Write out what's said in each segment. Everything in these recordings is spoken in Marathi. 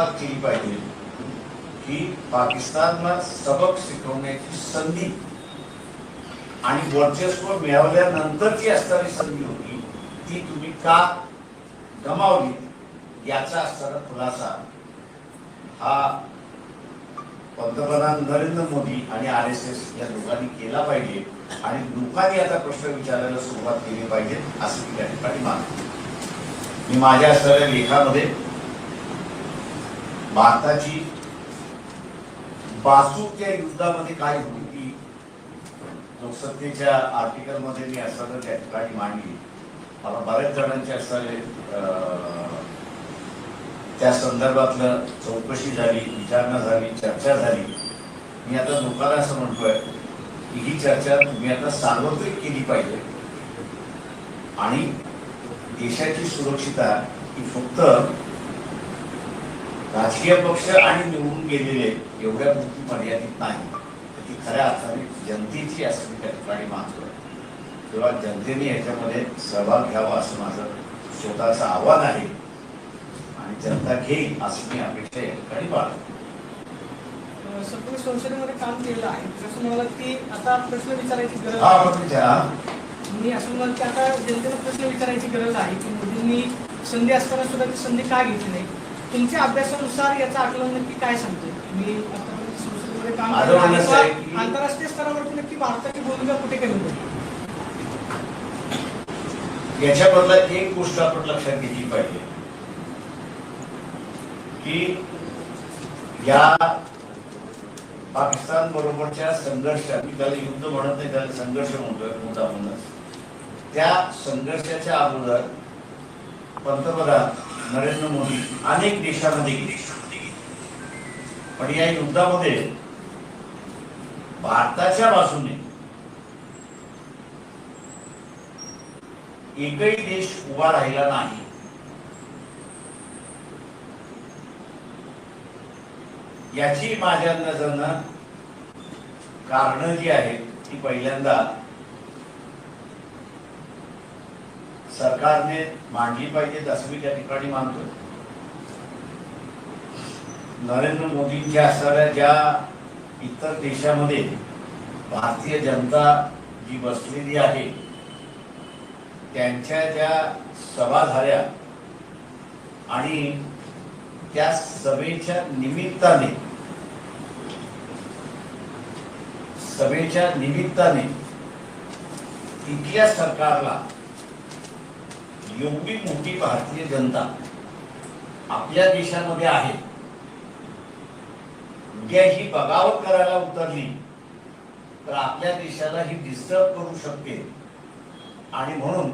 सुरुवात केली पाहिजे की पाकिस्तानला सबक शिकवण्याची संधी आणि वर्चस्व मिळवल्यानंतरची असणारी संधी होती ती तुम्ही का गमावली याचा असणारा खुलासा हा पंतप्रधान नरेंद्र मोदी आणि आर एस एस या लोकांनी केला पाहिजे आणि लोकांनी आता प्रश्न विचारायला सुरुवात केली पाहिजे असं मी त्या ठिकाणी मानतो मी माझ्या असणाऱ्या लेखामध्ये भारताची बासूच्या युद्धामध्ये काय होती ती लोकसत्तेच्या आर्टिकलमध्ये मी असं त्या ठिकाणी मांडली. मला बऱ्याच जणांचे असणारे त्या संदर्भातलं चौकशी झाली विचारणा झाली चर्चा झाली. मी आता लोकांना असं म्हणतोय की ही चर्चा तुम्ही आता सार्वत्रिक केली पाहिजे. आणि देशाची सुरक्षिता ही फक्त राजकीय पक्ष आणि निवडून गेलेले एवढ्या पुरती मर्यादित नाही. तर ती खऱ्या अर्थाने जनतेची असं मी त्या ठिकाणी मानतोय तेव्हा जनतेने याच्यामध्ये सहभाग घ्यावा असं माझं स्वतःचं आव्हान आहे. आणि जनता घेईल असं मी अपेक्षा या ठिकाणी बाळगतो तुम्ही संसदेमध्ये काम केलेलं आहे. जसं मला की आता प्रश्न विचारायची गरज हा मी असं म्हणत की आता जनतेला प्रश्न विचारायची गरज आहे की मोदींनी संधी असताना सुद्धा ती संधी का घेतली नाही? तुमच्या अभ्यासानुसार याचं आकलन नक्की काय सांगते मी संसदेमध्ये काम केलं आंतरराष्ट्रीय स्तरावरती नक्की भारताची भूमिका कुठे कमी होती याच्याबद्दल एक गोष्ट आपण लक्षात घेतली पाहिजे. की या पाकिस्तान बरोबरच्या संघर्ष मी त्याला युद्ध म्हणत नाही त्याला संघर्ष म्हणतोय मोठा म्हणून त्या संघर्षाच्या अगोदर पंतप्रधान नरेंद्र मोदी अनेक देशामध्ये गेले. पण या युद्धामध्ये भारताच्या बाजूने एकही देश उभा राहिला नाही. याची माझ्या नजरनं कारण जी आहेत ती पहिल्यांदा सरकारने मांडली पाहिजे असं मी त्या ठिकाणी मानतो नरेंद्र मोदींच्या असणाऱ्या ज्या इतर देशामध्ये भारतीय जनता जी बसलेली आहे त्यांच्या ज्या सभा झाल्या आणि त्या सभेच्या निमित्ताने सभेच्या निमित्ताने तिथल्या सरकारला एवढी मोठी भारतीय जनता आपल्या देशामध्ये आहे. उद्या ही बगावत करायला उतरली तर आपल्या देशाला ही डिस्टर्ब करू शकते. आणि म्हणून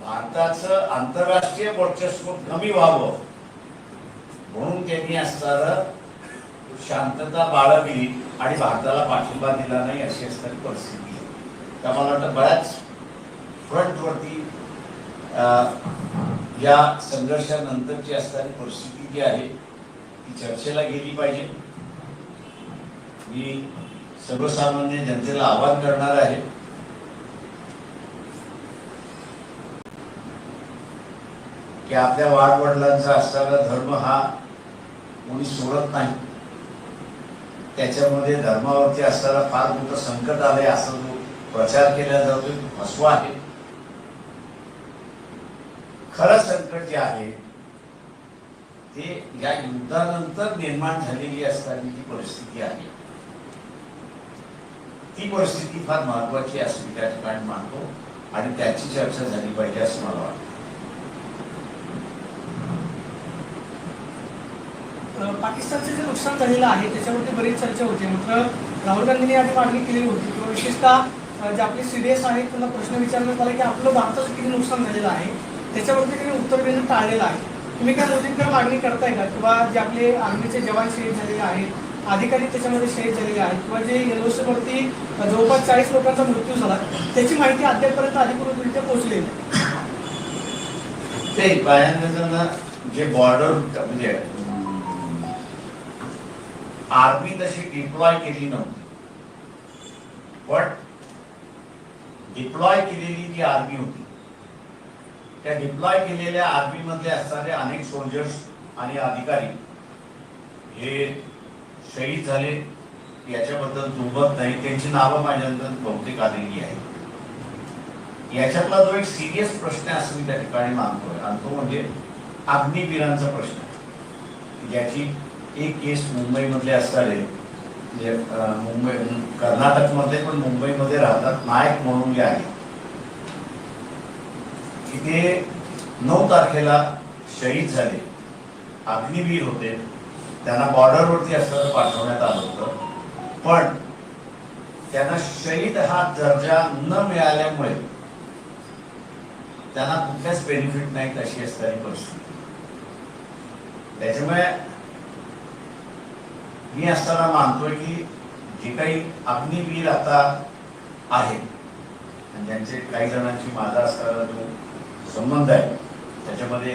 भारताचं आंतरराष्ट्रीय वर्चस्व कमी व्हावं म्हणून त्यांनी असणार शांतता बाळगली आणि भारताला पाठिंबा दिला नाही अशी असणारी परिस्थिती आहे. तर मला वाटतं बऱ्याच फ्रंटवरती या संघर्षानंतरची असणारी परिस्थिती जी आहे ती चर्चेला गेली पाहिजे. मी सर्वसामान्य जनतेला आवाहन करणार आहे की आपल्या वाडवडिलांचा असणारा धर्म हा कोणी सोडत नाही. त्याच्यामध्ये धर्मावरती असणारा फार मोठं संकट आलंय असं जो प्रचार केला जातोय फसवा आहे. खरं संकट जे आहे ते या युद्धानंतर निर्माण झालेली असणारी जी परिस्थिती आहे ती परिस्थिती फार महत्वाची असं मी त्या ठिकाणी मानतो आणि त्याची चर्चा झाली पाहिजे असं मला वाटतं. पाकिस्तानचं जे नुकसान झालेलं आहे त्याच्यावरती बरीच चर्चा होते. मात्र राहुल गांधींनी आधी मागणी केलेली होती. किंवा विशेषतः जे आपले सीडीएस आहेत त्यांना प्रश्न विचारण्यात आला की आपलं भारताचं किती नुकसान झालेलं आहे? त्याच्यावरती त्यांनी उत्तर देणं टाळलेलं आहे. तुम्ही काय मोदींकडे मागणी करताय का? किंवा जे आपले आर्मीचे जवान शहीद झालेले आहेत अधिकारी त्याच्यामध्ये शहीद झालेले आहेत किंवा जे एलओसीवरती जवळपास चाळीस लोकांचा मृत्यू झाला त्याची माहिती अद्यापपर्यंत अधिकृतरित्या पोहोचलेली ते बायांना जे बॉर्डर म्हणजे आर्मी तशी डिप्लॉय केली नव्हती. पण डिप्लॉय केलेली जी आर्मी होती. त्या डिप्लॉय केलेल्या आर्मी मधले असणारे अनेक सोल्जर्स आणि अधिकारी हे शहीद झाले. याच्याबद्दल दुभत नाही. त्यांची नावं माझ्यानंतर बहुतेक आलेली आहे याच्यातला जो एक सिरियस प्रश्न आहे असं मी त्या ठिकाणी मानतोय. आणि तो म्हणजे अग्निवीरांचा प्रश्न. ज्याची एक केस मुंबईमधले असणारे म्हणजे मुंबई कर्नाटकमध्ये पण मुंबईमध्ये राहतात नायक म्हणून जे आहे की ते नऊ तारखेला शहीद झाले. अग्निवीर होते. त्यांना बॉर्डरवरती असताना पाठवण्यात आलं होतं. पण त्यांना शहीद हा दर्जा न मिळाल्यामुळे त्यांना कुठल्याच बेनिफिट नाहीत अशी असणारी परिस्थिती. त्याच्यामुळे मी असताना मानतोय की जे काही अग्निवीर आता आहेत ज्यांचे काही जणांची माझा असणारा जो संबंध आहे त्याच्यामध्ये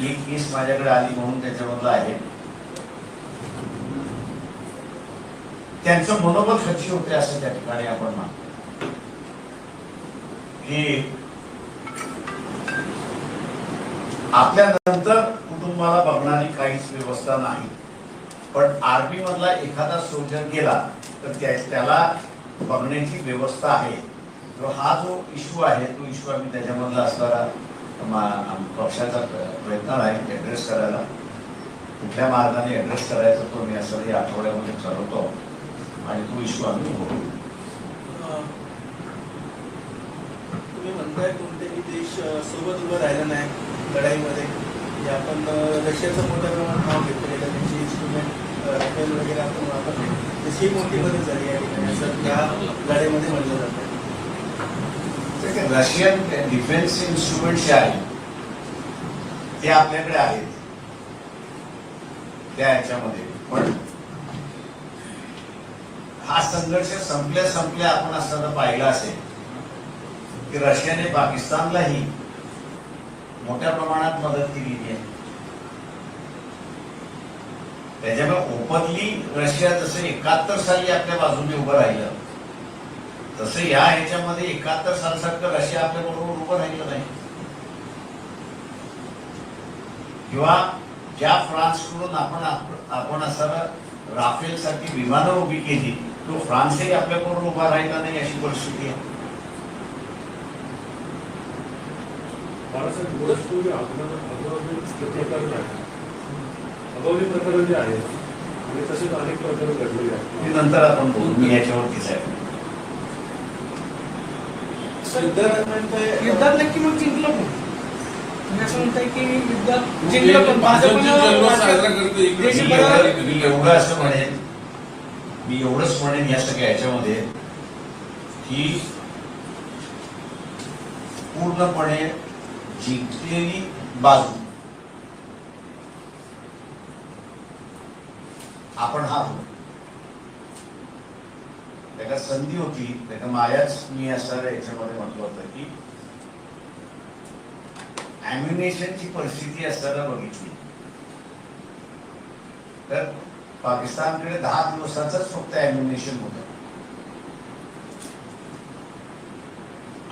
एक केस माझ्याकडे आली म्हणून त्याच्यामधला आहे. त्यांचं मनोबल खच्ची होते असं त्या ठिकाणी आपण मानतो. की आपल्या नंतर कुटुंबाला बघणारी काहीच व्यवस्था नाही. पण आर्मी मधला एखादा सोल्जर गेला तर त्या- त्याला बघण्याची व्यवस्था आहे. हा जो इश्यू आहे तो इश्यू आम्ही त्याच्यामधला असणारा पक्षाचा प्रयत्न आहे ऍड्रेस करायला. कुठल्या मार्गाने ऍड्रेस करायचा तो मी असं या आठवड्यामध्ये ठरवतो आणि तो इश्यू आम्ही बघू. तुम्ही म्हणताय कोणतेही देश सोबत उभं राहिला नाही लढाईमध्ये. जे आपण रशियाचं मोठ्या प्रमाणात नाव घेतलेलं आहे त्यांची इन्स्ट्रुमेंट राफेल वगैरे आपण वापरले. तशी मोठी मदत झाली आहे असं त्या लढाईमध्ये म्हटलं जातं. रशियन डिफेन्स इन्स्ट्रुमेंट जे आहेत ते आपल्याकडे आहेत. त्या ह्याच्यामध्ये पण हा संघर्ष संपल्या संपल्या आपण असताना पाहिला असेल की रशियाने पाकिस्तानलाही मोठ्या प्रमाणात मदत केलेली आहे. त्याच्यामुळे ओपनली रशिया जसं एकाहत्तर साली आपल्या बाजूने उभं राहिलं तसं या ह्याच्यामध्ये एकाहत्तर सालसारखं रशिया आपल्या बरोबर उभं राहिलं नाही. किंवा ज्या फ्रान्सकडून आपण आप- आपण असताना राफेल साठी विमानं उभी केली तो फ्रान्सही आपल्या बरोबर उभा राहिला नाही अशी परिस्थिती आहे. प्रकरण जे आहे तसेच अनेक प्रकरण घडलेली आहेत. नंतर आपण बोलू. मी याच्यावरतीच आहे युद्धात नक्की मग जिंकलं पण तुम्ही असं म्हणताय की युद्धात म्हणजे जिंकलं पण मी एवढं- मी असं म्हणेन मी एवढंच म्हणेन या सगळ्या ह्याच्यामध्ये की पूर्णपणे जिंकलेली बाजू. आपण हारलो. त्याला संधी होती. त्याला मायाच मी असं याच्यामध्ये म्हटलं होतं की ॲम्युनेशनची परिस्थिती असताना बघितली. तर पाकिस्तानकडे दहा दिवसाचंच फक्त ॲम्युनेशन होतं.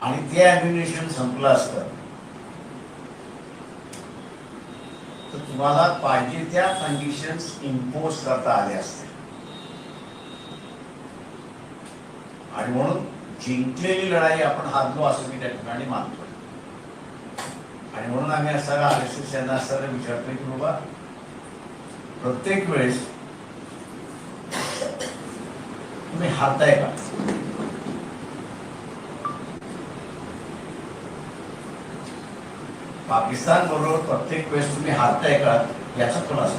आणि ते ॲम्युनेशन संपलं असतं. तर तुम्हाला पाहिजे त्या कंडिशन्स इम्पोज करता आले असते. आणि म्हणून जिंकलेली लढाई आपण हारलो असं मी त्या ठिकाणी मानतो. आणि म्हणून आम्ही असताना आर एस एस यांना असताना विचारतोय की बाबा प्रत्येक वेळेस तुम्ही हारताय का? पाकिस्तान बरोबर प्रत्येक वेळेस तुम्ही हारताय का? याचा खुलासा.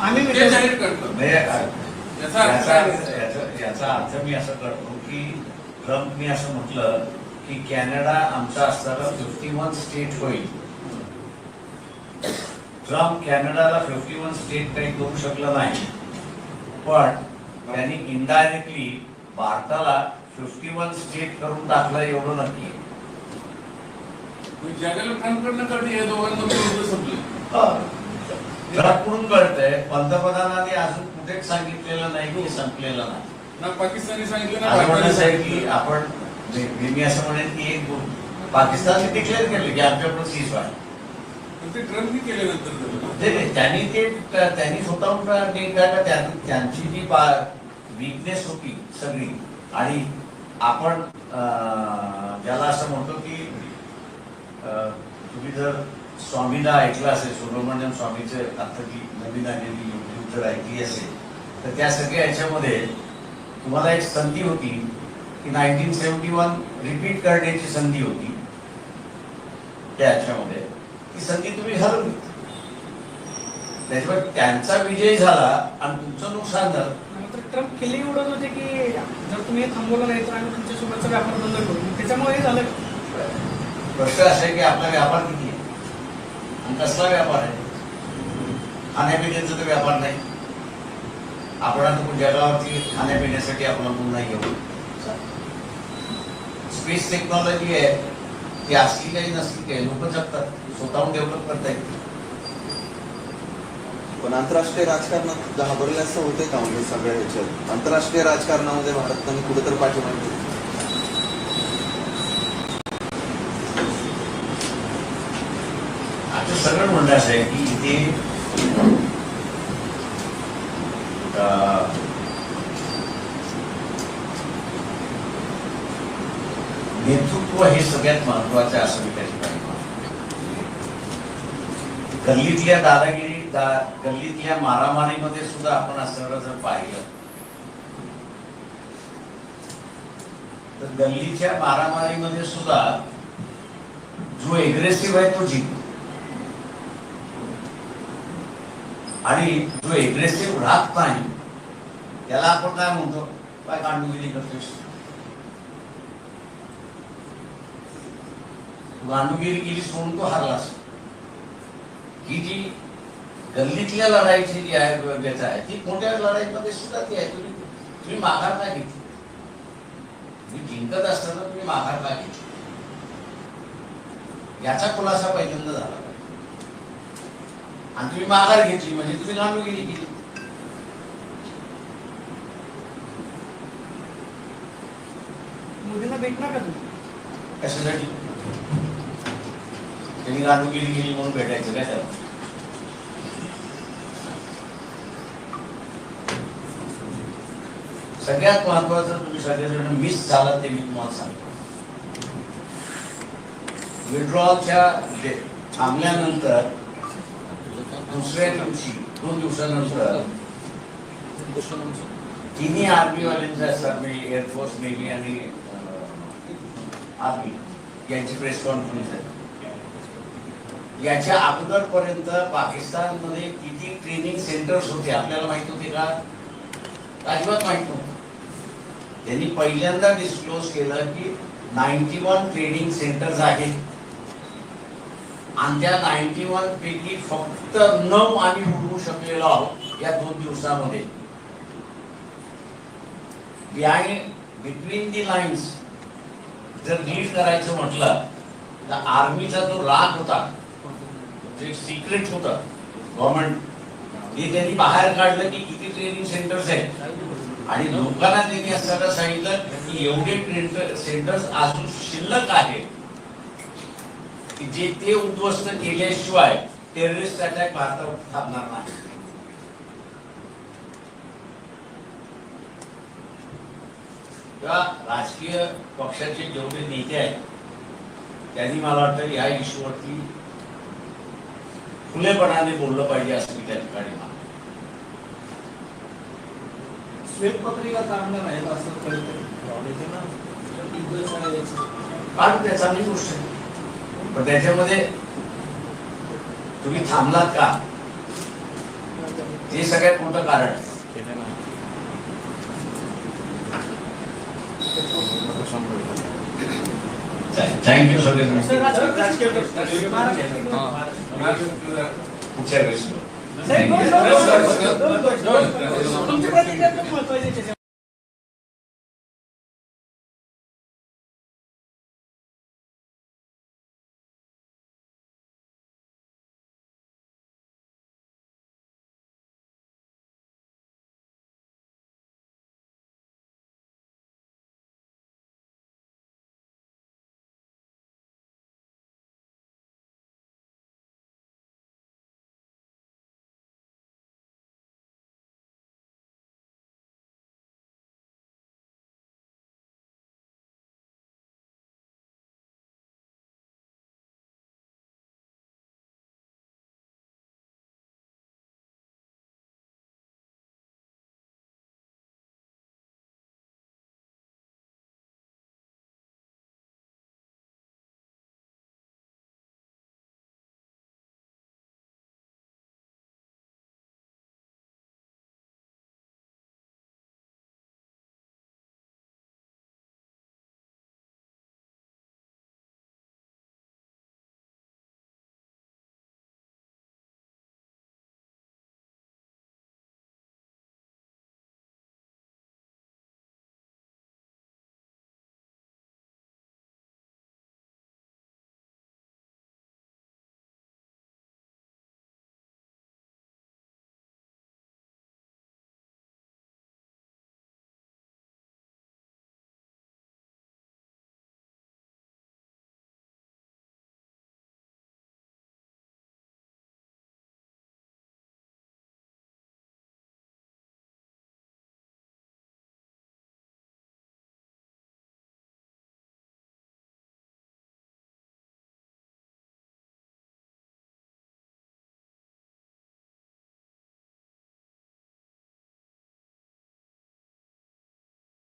आम्ही जाहीर म्हणजे याचा अर्थ मी असं करतो की ट्रम्पनी असं म्हटलं की कॅनडा आमचा असताना फिफ्टी वन स्टेट होईल. ट्रम्प कॅनडाला फिफ्टी वन स्टेट काही करू शकला नाही. पण त्यांनी इनडायरेक्टली भारताला फिफ्टी वन स्टेट करून टाकलं एवढं नक्की. आहे. जगाला ट्रम्पकडनं कळते या दोघांमध्ये संपलं? ट्रम्पकडून कळतंय. पंतप्रधानांनी अजून कुठेच सांगितलेलं नाही की संपलेलं नाही. ना पाकिस्तानने सांगितलं ना भारताने आहे की आपण मी मी असं म्हणेन की एक पाकिस्तानने डिक्लेअर केलं की आमच्याकडून सीज व्हाय पण ते ट्रम्पनी केल्यानंतर झालं. ते त्यांनी ते त्यांनी स्वतःहून ते काय का त्या- त्यांची जी विकनेस होती सगळी आणि आपण अं, ज्याला असं म्हणतो की अं, तुम्ही जर स्वामीला ऐकलं असेल सुब्रमण्यम स्वामीचं आता जी नवीन आलेली युट्यूब जर ऐकली असेल तर त्या सगळ्या याच्यामध्ये तुम्हाला एक संधी होती की नाईन्टीन सेव्हन्टी वन रिपीट करण्याची संधी होती. त्या ह्याच्यामध्ये ती संधी तुम्ही हरवली. त्याच्यामुळे त्यांचा विजय झाला आणि तुमचं नुकसान झालं. ट्रम्प केली उडत होते की जर तुम्ही थांबवलं नाही तर आम्ही तुमच्यासोबतचा व्यापार बंद करू. त्याच्यामुळे झालं. का? प्रश्न असा आहे की आपला व्यापार किती आहे? कसला व्यापार आहे? खाण्यापिण्याचा तर व्यापार नाही. आपण आता जगावरती खाण्यापिण्यासाठी आपण पुन्हा घेऊ स्पेस टेक्नॉलॉजी आहे. ती असली काही नसली काही लोक जगतात. स्वतःहून डेव्हलप करता येईल पण आंतरराष्ट्रीय राजकारणात घाबरले असं होते का म्हणजे सगळ्या ह्याच्यात. आंतरराष्ट्रीय राजकारणामध्ये भारताने कुठेतरी पाठीमागे आता सगळं म्हणणं असं आहे की इथे नेतृत्व हे सगळ्यात महत्वाचं असं मी त्या ठिकाणी गल्लीतल्या दादागिरी दा- गल्लीतल्या मारामारीमध्ये सुद्धा आपण असं जर पाहिलं तर गल्लीच्या मारामारीमध्ये सुद्धा जो एग्रेसिव्ह आहे तो जिंकतो. आणि जो एग्रेसिव्ह राहत नाही. त्याला आपण काय म्हणतो? काय गांडुगिरी करतोस गांडुगिरी केली सोडून तो हरलास ही जी गल्लीतल्या लढाईची जी आहे व्यथा आहे ती मोठ्या लढाईमध्ये सुद्धा ती आहे? तुम्ही तुम्ही माघार का घेतली. तुम्ही जिंकत असताना तुम्ही माघार का घेतली. याचा खुलासा पहिल्यांदा झाला. आणि तुम्ही माघार घेतली म्हणजे तुम्ही गांडुगिरी केली मोदींना भेटणार का तुम्ही? कशासाठी? त्यांनी गांडुगिरी केली म्हणून भेटायचं काय त्याला? सगळ्यात महत्वाचं तुम्ही सगळेजण मिस झाला ते मी तुम्हाला सांगतो. विड्रॉलच्या थांबल्यानंतर दुसऱ्या दिवशी दोन दिवसानंतर. तिन्ही आर्मी वाल्यांचे असतात म्हणजे एअरफोर्स नेव्ही आणि आर्मी यांची प्रेस कॉन्फरन्स आहे. याच्या अगोदरपर्यंत पाकिस्तानमध्ये किती ट्रेनिंग सेंटर्स होते आपल्याला माहीत होते का? अजिबात माहीत नव्हतं. त्यांनी पहिल्यांदा डिस्क्लोज केलं की नाईन्टी वन ट्रेनिंग सेंटर्स आहेत. आणि त्या नाईन्टी वन पैकी फक्त नऊ आम्ही उडवू शकलेलो आहोत या दोन दिवसामध्ये. बिहाइंड बिटवीन दी लाईन्स जर लीड करायचं म्हटलं तर आर्मीचा जो राग होता जे सिक्रेट होत गव्हर्नमेंट ते त्यांनी बाहेर काढलं की किती ट्रेनिंग सेंटर्स आहेत. आणि लोकांना त्यांनी असताना सांगितलं की एवढे ट्रेन सेंटर्स अजून शिल्लक आहेत. की जे ते उद्ध्वस्त केल्याशिवाय टेररिस्ट अटॅक भारतावर थांबणार नाही. किंवा राजकीय पक्षाचे जेवढे नेते आहेत त्यांनी मला वाटतं या इश्यूवरती खुलेपणाने बोललं पाहिजे असं मी त्या ठिकाणी श्वेतपत्रिका काढणार आहेत असं कळतं कारण त्या चांगली गोष्ट पण त्याच्यामध्ये तुम्ही थांबलात का ते सगळ्यात मोठं कारण. थँक्यू सगळे पुढच्या वेळेस